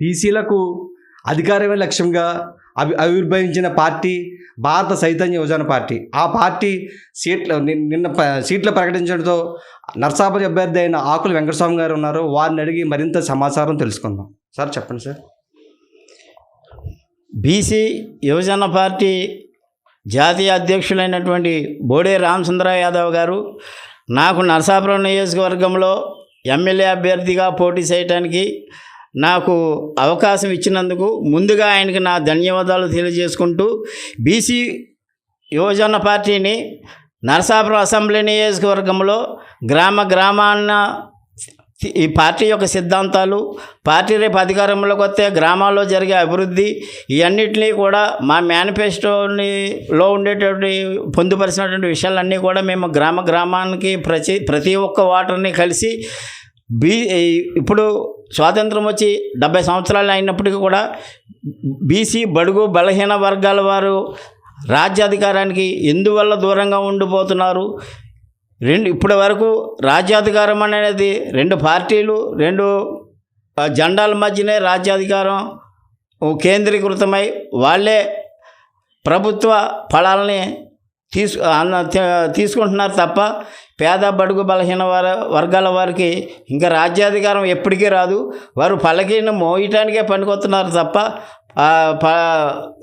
బీసీలకు అధికారమే లక్ష్యంగా అభి ఆవిర్భవించిన పార్టీ భారత సైతన్య యువజన పార్టీ. ఆ పార్టీ సీట్ల నిన్న ప- సీట్లు ప్రకటించడంతో నర్సాపతి అభ్యర్థి అయిన ఆకుల వెంకటస్వామి గారు ఉన్నారు. వారిని అడిగి మరింత సమాచారం తెలుసుకుందాం. సార్ చెప్పండి సార్. బీసీ యువజన పార్టీ జాతీయ అధ్యక్షులైనటువంటి బోడే రామచంద్ర యాదవ్ గారు నాకు నరసాపురం నియోజకవర్గంలో ఎమ్మెల్యే అభ్యర్థిగా పోటీ చేయడానికి నాకు అవకాశం ఇచ్చినందుకు ముందుగా ఆయనకి నా ధన్యవాదాలు తెలియజేసుకుంటూ బీసీ యువజన పార్టీని నరసాపురం అసెంబ్లీ నియోజకవర్గంలో గ్రామ గ్రామాన్న ఈ పార్టీ యొక్క సిద్ధాంతాలు పార్టీ రేపు అధికారంలోకి వస్తే గ్రామాల్లో జరిగే అభివృద్ధి ఇవన్నిటినీ కూడా మా మేనిఫెస్టోనిలో ఉండేటువంటి పొందుపరిచినటువంటి విషయాలన్నీ కూడా మేము గ్రామ గ్రామానికి ప్రతి ప్రతి ఒక్క వాటర్ని కలిసి బీ ఇప్పుడు స్వాతంత్రం వచ్చి డెబ్బై సంవత్సరాలు అయినప్పటికీ కూడా బీసీ బడుగు బలహీన వర్గాల వారు రాజ్యాధికారానికి ఎందువల్ల దూరంగా ఉండిపోతున్నారు? రెండు ఇప్పటి వరకు రాజ్యాధికారం అనేది రెండు పార్టీలు రెండు జెండాల మధ్యనే రాజ్యాధికారం కేంద్రీకృతమై వాళ్ళే ప్రభుత్వ ఫలాలని తీసు అన్న తీసుకుంటున్నారు తప్ప పేద బడుగు బలహీన వార వర్గాల వారికి ఇంకా రాజ్యాధికారం ఎప్పటికీ రాదు. వారు పలకీని మోయటానికే పనికొస్తున్నారు తప్ప ప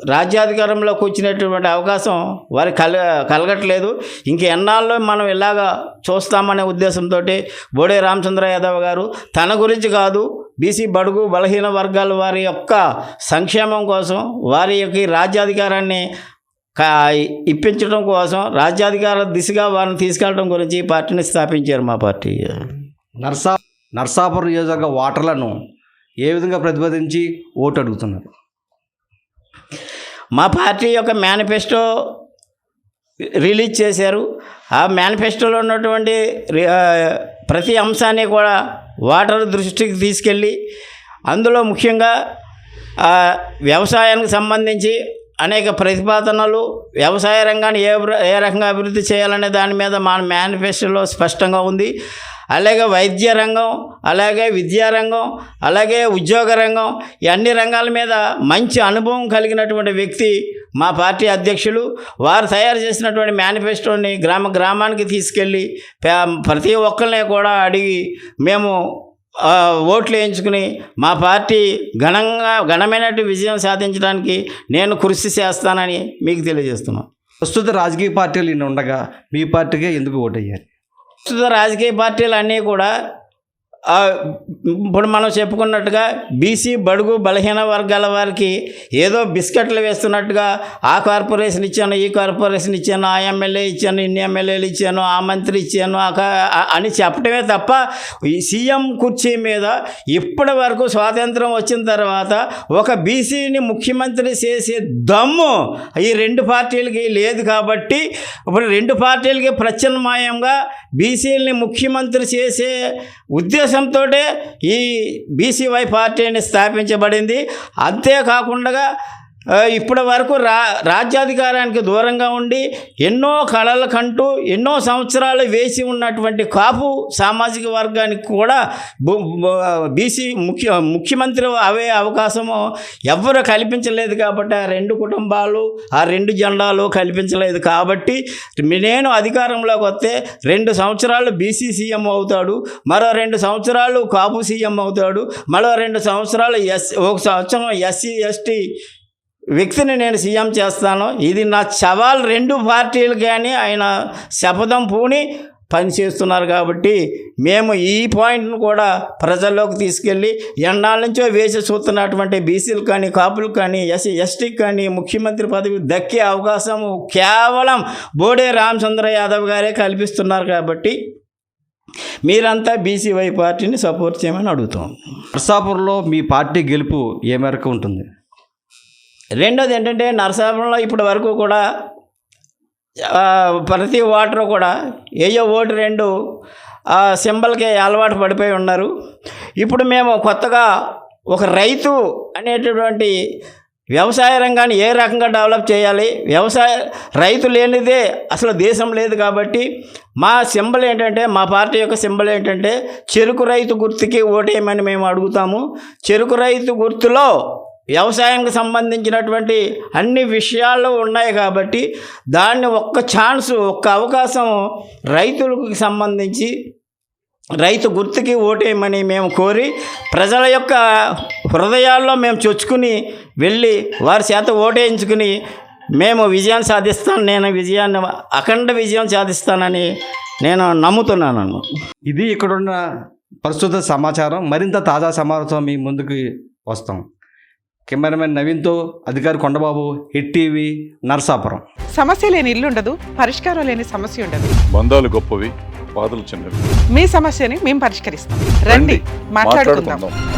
రాజ్యాధికారంలోకి వచ్చినటువంటి అవకాశం వారి కల కలగట్లేదు. ఇంక ఎన్నాళ్ళు మనం ఇలాగ చూస్తామనే ఉద్దేశంతో బోడే రామచంద్ర యాదవ్ గారు తన గురించి కాదు బీసీ బడుగు బలహీన వర్గాల వారి యొక్క సంక్షేమం కోసం వారి యొక్క రాజ్యాధికారాన్ని ఇప్పించడం కోసం రాజ్యాధికార దిశగా వారిని తీసుకెళ్ళడం గురించి పార్టీని స్థాపించారు మా పార్టీ. నర్సా నర్సాపురం నియోజకవర్గ ఓటర్లను ఏ విధంగా ప్రతిపాదించి ఓటు అడుగుతున్నారు మా పార్టీ యొక్క మేనిఫెస్టో రిలీజ్ చేశారు. ఆ మేనిఫెస్టోలో ఉన్నటువంటి ప్రతి అంశాన్ని కూడా ఓటర్ దృష్టికి తీసుకెళ్ళి అందులో ముఖ్యంగా వ్యవసాయానికి సంబంధించి అనేక ప్రతిపాదనలు వ్యవసాయ రంగాన్ని ఏ ఏ రకంగా అభివృద్ధి చేయాలనే దాని మీద మా మేనిఫెస్టోలో స్పష్టంగా ఉంది. అలాగే వైద్య రంగం అలాగే విద్యారంగం అలాగే ఉద్యోగ రంగం ఈ అన్ని రంగాల మీద మంచి అనుభవం కలిగినటువంటి వ్యక్తి మా పార్టీ అధ్యక్షులు. వారు తయారు చేసినటువంటి మేనిఫెస్టోని గ్రామ గ్రామానికి తీసుకెళ్ళి ప్రతి ఒక్కరిని కూడా అడిగి మేము ఓట్లు వేయించుకుని మా పార్టీ ఘనంగా ఘనమైనటువంటి విజయం సాధించడానికి నేను కృషి చేస్తానని మీకు తెలియజేస్తున్నాను ప్రస్తుత రాజకీయ పార్టీలు ఇన్ని ఉండగా మీ పార్టీకే ఎందుకు ఓటు అయ్యారు ప్రస్తుత రాజకీయ పార్టీలు అన్నీ కూడా ఇప్పుడు మనం చెప్పుకున్నట్టుగా బీసీ బడుగు బలహీన వర్గాల వారికి ఏదో బిస్కెట్లు వేస్తున్నట్టుగా ఆ కార్పొరేషన్ ఇచ్చాను ఈ కార్పొరేషన్ ఇచ్చాను ఆ ఎమ్మెల్యే ఇచ్చాను ఇన్ని ఎమ్మెల్యేలు ఇచ్చాను ఆ మంత్రి ఇచ్చాను ఆ అని చెప్పడమే తప్ప ఈ సీఎం కుర్చీ మీద ఇప్పటి వరకు స్వాతంత్రం వచ్చిన తర్వాత ఒక బీసీని ముఖ్యమంత్రి చేసే దమ్ము ఈ రెండు పార్టీలకి లేదు కాబట్టి ఇప్పుడు రెండు పార్టీలకి ప్రత్యామ్నాయంగా బీసీలని ముఖ్యమంత్రి చేసే ఉద్దేశంతో ఈ బీసీవై పార్టీని స్థాపించబడింది. అంతేకాకుండా ఇప్పటి వరకు రా రాజ్యాధికారానికి దూరంగా ఉండి ఎన్నో కళల కంటూ ఎన్నో సంవత్సరాలు వేసి ఉన్నటువంటి కాపు సామాజిక వర్గానికి కూడా బు- బీసీ ముఖ్య ముఖ్యమంత్రి అవే అవకాశము ఎవ్వరు కల్పించలేదు కాబట్టి ఆ రెండు కుటుంబాలు ఆ రెండు జెండాలు కల్పించలేదు కాబట్టి నేను అధికారంలోకి వస్తే రెండు సంవత్సరాలు బీసీ సీఎం అవుతాడు మరో రెండు సంవత్సరాలు కాపు సీఎం అవుతాడు మరో రెండు సంవత్సరాలు ఎస్ ఒక సంవత్సరం ఎస్సీ ఎస్టీ వ్యక్తిని నేను సీఎం చేస్తాను. ఇది నా సవాల్ రెండు పార్టీలు కానీ ఆయన శపథం పూని పనిచేస్తున్నారు కాబట్టి మేము ఈ పాయింట్ను కూడా ప్రజల్లోకి తీసుకెళ్ళి ఎన్నాళ్ళ నుంచో వేసి చూస్తున్నటువంటి బీసీలు కానీ కాపులు కానీ ఎస్సీ ఎస్టీకి కానీ ముఖ్యమంత్రి పదవి దక్కే అవకాశం కేవలం బోడే రామచంద్ర యాదవ్ గారే కల్పిస్తున్నారు కాబట్టి మీరంతా బీసీవై పార్టీని సపోర్ట్ చేయమని అడుగుతాం నర్సాపురంలో మీ పార్టీ గెలుపు ఏ మేరకు ఉంటుంది? రెండోది ఏంటంటే నరసాపురంలో ఇప్పటి వరకు కూడా ప్రతి ఓటరు కూడా ఏయో ఓటు రెండు ఆ అలవాటు పడిపోయి ఉన్నారు. ఇప్పుడు మేము కొత్తగా ఒక రైతు అనేటటువంటి వ్యవసాయ రంగాన్ని ఏ రకంగా డెవలప్ చేయాలి వ్యవసాయ రైతు లేనిదే అసలు దేశం లేదు కాబట్టి మా సింబల్ ఏంటంటే మా పార్టీ యొక్క సింబల్ ఏంటంటే చెరుకు రైతు గుర్తుకి ఓటేయమని మేము అడుగుతాము. చెరుకు రైతు గుర్తులో వ్యవసాయానికి సంబంధించినటువంటి అన్ని విషయాల్లో ఉన్నాయి కాబట్టి దాన్ని ఒక్క ఛాన్స్ ఒక్క అవకాశం రైతులకు సంబంధించి రైతు గుర్తుకి ఓటేయమని మేము కోరి ప్రజల యొక్క హృదయాల్లో మేము చొచ్చుకుని వెళ్ళి వారి చేత ఓటేయించుకుని మేము విజయాన్ని సాధిస్తాను నేను విజయాన్ని అఖండ విజయం సాధిస్తానని నేను నమ్ముతున్నాను. ఇది ఇక్కడున్న ప్రస్తుత సమాచారం. మరింత తాజా సమాచారం మీ ముందుకు వస్తాం. కెమెరామెన్ నవీన్తో అధికారి కొండబాబు హిట్ టీవీ నర్సాపురం. సమస్య లేని ఇల్లు ఉండదు పరిష్కారం లేని సమస్య ఉండదు. బంధాలు గొప్పవి బాధలు చిన్నవి. మీ సమస్యని మేము పరిష్కరిస్తాం. రండి మాట్లాడుకుందాం. మాట్లాడుకుందాం.